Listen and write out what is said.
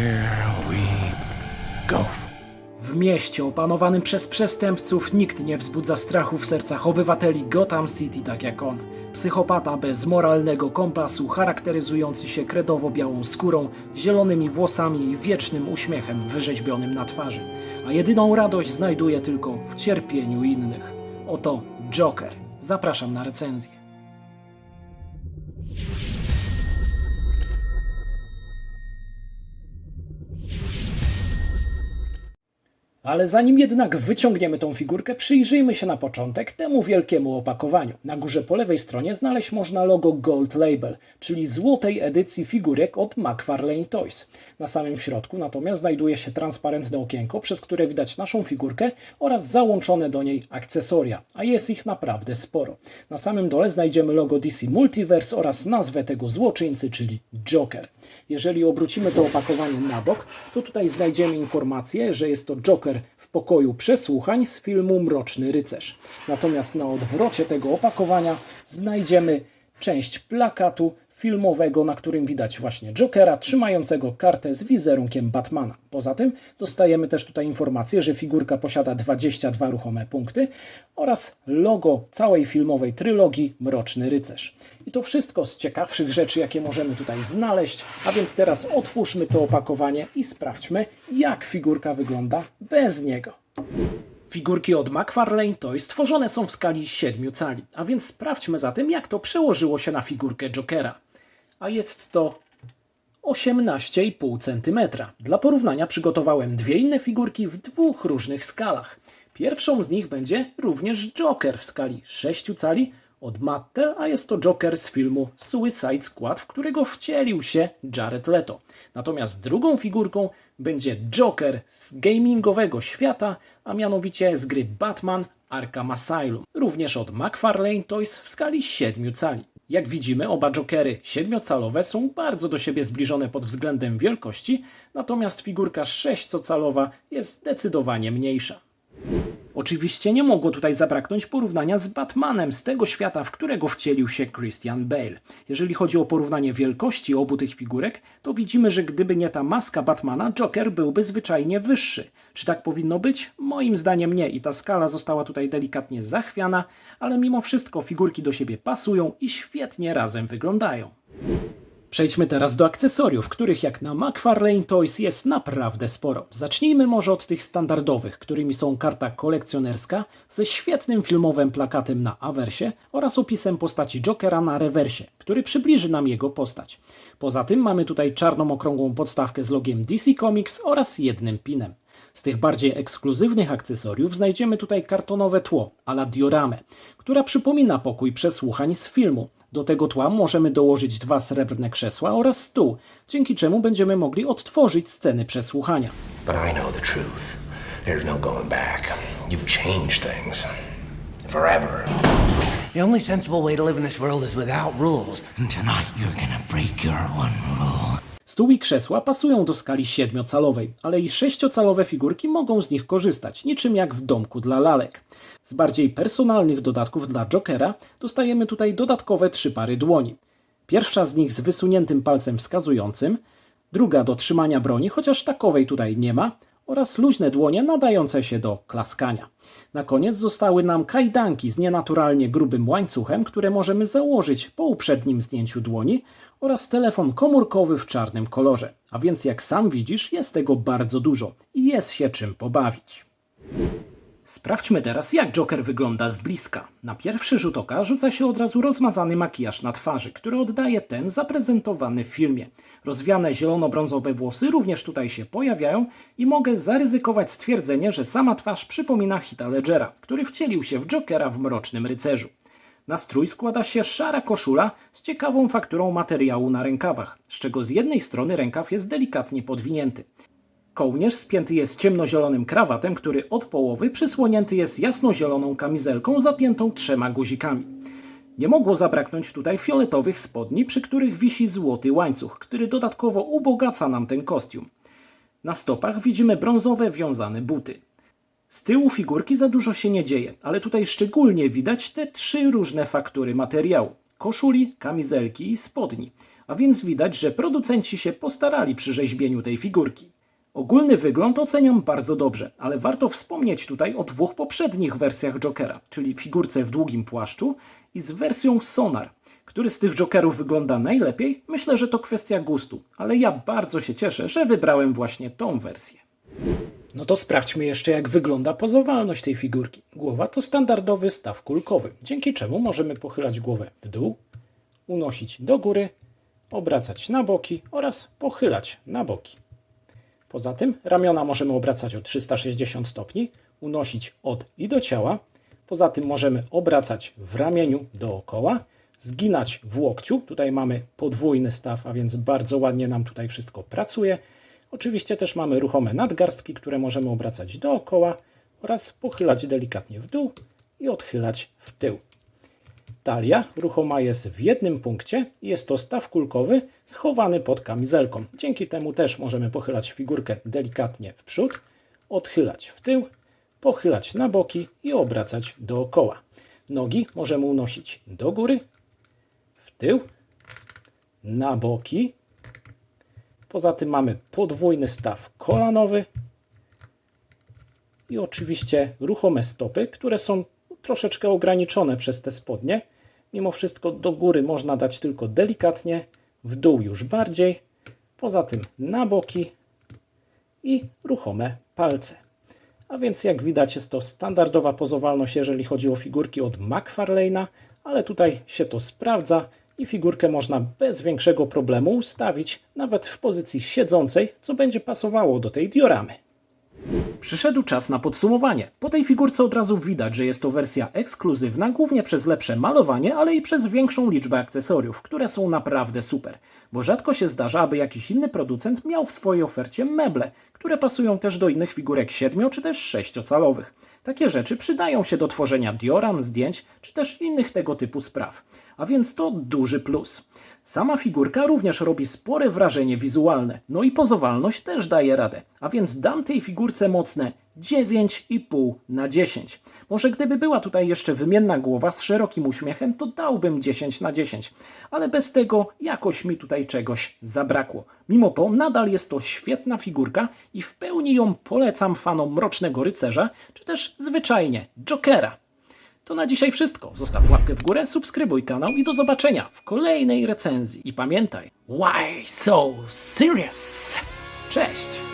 Here we go. W mieście opanowanym przez przestępców nikt nie wzbudza strachu w sercach obywateli Gotham City tak jak on. Psychopata bez moralnego kompasu, charakteryzujący się kredowo-białą skórą, zielonymi włosami i wiecznym uśmiechem wyrzeźbionym na twarzy. A jedyną radość znajduje tylko w cierpieniu innych. Oto Joker. Zapraszam na recenzję. Ale zanim jednak wyciągniemy tą figurkę, przyjrzyjmy się na początek temu wielkiemu opakowaniu. Na górze po lewej stronie znaleźć można logo Gold Label, czyli złotej edycji figurek od McFarlane Toys. Na samym środku natomiast znajduje się transparentne okienko, przez które widać naszą figurkę oraz załączone do niej akcesoria, a jest ich naprawdę sporo. Na samym dole znajdziemy logo DC Multiverse oraz nazwę tego złoczyńcy, czyli Joker. Jeżeli obrócimy to opakowanie na bok, to tutaj znajdziemy informację, że jest to Joker w pokoju przesłuchań z filmu Mroczny Rycerz. Natomiast na odwrocie tego opakowania znajdziemy część plakatu filmowego, na którym widać właśnie Jokera trzymającego kartę z wizerunkiem Batmana. Poza tym dostajemy też tutaj informację, że figurka posiada 22 ruchome punkty oraz logo całej filmowej trylogii Mroczny Rycerz. I to wszystko z ciekawszych rzeczy, jakie możemy tutaj znaleźć. A więc teraz otwórzmy to opakowanie i sprawdźmy, jak figurka wygląda bez niego. Figurki od McFarlane Toys stworzone są w skali 7 cali, a więc sprawdźmy zatem, jak to przełożyło się na figurkę Jokera. A jest to 18,5 cm. Dla porównania przygotowałem dwie inne figurki w dwóch różnych skalach. Pierwszą z nich będzie również Joker w skali 6 cali od Mattel, a jest to Joker z filmu Suicide Squad, w którego wcielił się Jared Leto. Natomiast drugą figurką będzie Joker z gamingowego świata, a mianowicie z gry Batman Arkham Asylum, również od McFarlane Toys w skali 7 cali. Jak widzimy, oba Jokery 7-calowe są bardzo do siebie zbliżone pod względem wielkości, natomiast figurka 6-calowa jest zdecydowanie mniejsza. Oczywiście nie mogło tutaj zabraknąć porównania z Batmanem z tego świata, w którego wcielił się Christian Bale. Jeżeli chodzi o porównanie wielkości obu tych figurek, to widzimy, że gdyby nie ta maska Batmana, Joker byłby zwyczajnie wyższy. Czy tak powinno być? Moim zdaniem nie i ta skala została tutaj delikatnie zachwiana, ale mimo wszystko figurki do siebie pasują i świetnie razem wyglądają. Przejdźmy teraz do akcesoriów, których jak na McFarlane Toys jest naprawdę sporo. Zacznijmy może od tych standardowych, którymi są karta kolekcjonerska ze świetnym filmowym plakatem na awersie oraz opisem postaci Jokera na rewersie, który przybliży nam jego postać. Poza tym mamy tutaj czarną okrągłą podstawkę z logiem DC Comics oraz jednym pinem. Z tych bardziej ekskluzywnych akcesoriów znajdziemy tutaj kartonowe tło ala dioramę, która przypomina pokój przesłuchań z filmu. Do tego tła możemy dołożyć dwa srebrne krzesła oraz stół, dzięki czemu będziemy mogli odtworzyć sceny przesłuchania. But I know the truth. There's no going back. You've changed things. Forever. The only sensible way to live in this world is without rules. And tonight you're gonna break your one rule. Stół i krzesła pasują do skali 7-calowej, ale i 6-calowe figurki mogą z nich korzystać, niczym jak w domku dla lalek. Z bardziej personalnych dodatków dla Jokera dostajemy tutaj dodatkowe trzy pary dłoni. Pierwsza z nich z wysuniętym palcem wskazującym, druga do trzymania broni, chociaż takowej tutaj nie ma, oraz luźne dłonie nadające się do klaskania. Na koniec zostały nam kajdanki z nienaturalnie grubym łańcuchem, które możemy założyć po uprzednim zdjęciu dłoni oraz telefon komórkowy w czarnym kolorze. A więc jak sam widzisz, jest tego bardzo dużo i jest się czym pobawić. Sprawdźmy teraz, jak Joker wygląda z bliska. Na pierwszy rzut oka rzuca się od razu rozmazany makijaż na twarzy, który oddaje ten zaprezentowany w filmie. Rozwiane zielono-brązowe włosy również tutaj się pojawiają i mogę zaryzykować stwierdzenie, że sama twarz przypomina Hita Ledgera, który wcielił się w Jokera w Mrocznym Rycerzu. Na strój składa się szara koszula z ciekawą fakturą materiału na rękawach, z czego z jednej strony rękaw jest delikatnie podwinięty. Kołnierz spięty jest ciemnozielonym krawatem, który od połowy przysłonięty jest jasnozieloną kamizelką zapiętą trzema guzikami. Nie mogło zabraknąć tutaj fioletowych spodni, przy których wisi złoty łańcuch, który dodatkowo ubogaca nam ten kostium. Na stopach widzimy brązowe wiązane buty. Z tyłu figurki za dużo się nie dzieje, ale tutaj szczególnie widać te trzy różne faktury materiału: koszuli, kamizelki i spodni. a więc widać, że producenci się postarali przy rzeźbieniu tej figurki. Ogólny wygląd oceniam bardzo dobrze, ale warto wspomnieć tutaj o dwóch poprzednich wersjach Jokera, czyli figurce w długim płaszczu i z wersją Sonar. Który z tych Jokerów wygląda najlepiej? Myślę, że to kwestia gustu, ale ja bardzo się cieszę, że wybrałem właśnie tą wersję. No to sprawdźmy jeszcze, jak wygląda pozowalność tej figurki. Głowa to standardowy staw kulkowy, dzięki czemu możemy pochylać głowę w dół, unosić do góry, obracać na boki oraz pochylać na boki. Poza tym ramiona możemy obracać o 360 stopni, unosić od i do ciała. Poza tym możemy obracać w ramieniu dookoła, zginać w łokciu. Tutaj mamy podwójny staw, a więc bardzo ładnie nam tutaj wszystko pracuje. Oczywiście też mamy ruchome nadgarstki, które możemy obracać dookoła oraz pochylać delikatnie w dół i odchylać w tył. Talia ruchoma jest w jednym punkcie i jest to staw kulkowy schowany pod kamizelką. Dzięki temu też możemy pochylać figurkę delikatnie w przód, odchylać w tył, pochylać na boki i obracać dookoła. Nogi możemy unosić do góry, w tył, na boki. Poza tym mamy podwójny staw kolanowy i oczywiście ruchome stopy, które są troszeczkę ograniczone przez te spodnie. Mimo wszystko do góry można dać tylko delikatnie, w dół już bardziej. Poza tym na boki i ruchome palce. A więc jak widać jest to standardowa pozowalność, jeżeli chodzi o figurki od McFarlane'a, ale tutaj się to sprawdza i figurkę można bez większego problemu ustawić nawet w pozycji siedzącej, co będzie pasowało do tej dioramy. Przyszedł czas na podsumowanie. Po tej figurce od razu widać, że jest to wersja ekskluzywna, głównie przez lepsze malowanie, ale i przez większą liczbę akcesoriów, które są naprawdę super. Bo rzadko się zdarza, aby jakiś inny producent miał w swojej ofercie meble, które pasują też do innych figurek 7 czy też 6-calowych. Takie rzeczy przydają się do tworzenia dioram, zdjęć czy też innych tego typu spraw. A więc to duży plus. Sama figurka również robi spore wrażenie wizualne, no i pozowalność też daje radę, a więc dam tej figurce mocne 9,5 na 10. Może gdyby była tutaj jeszcze wymienna głowa z szerokim uśmiechem, to dałbym 10 na 10, ale bez tego jakoś mi tutaj czegoś zabrakło. Mimo to nadal jest to świetna figurka i w pełni ją polecam fanom Mrocznego Rycerza, czy też zwyczajnie Jokera. To na dzisiaj wszystko. Zostaw łapkę w górę, subskrybuj kanał i do zobaczenia w kolejnej recenzji. I pamiętaj, why so serious? Cześć!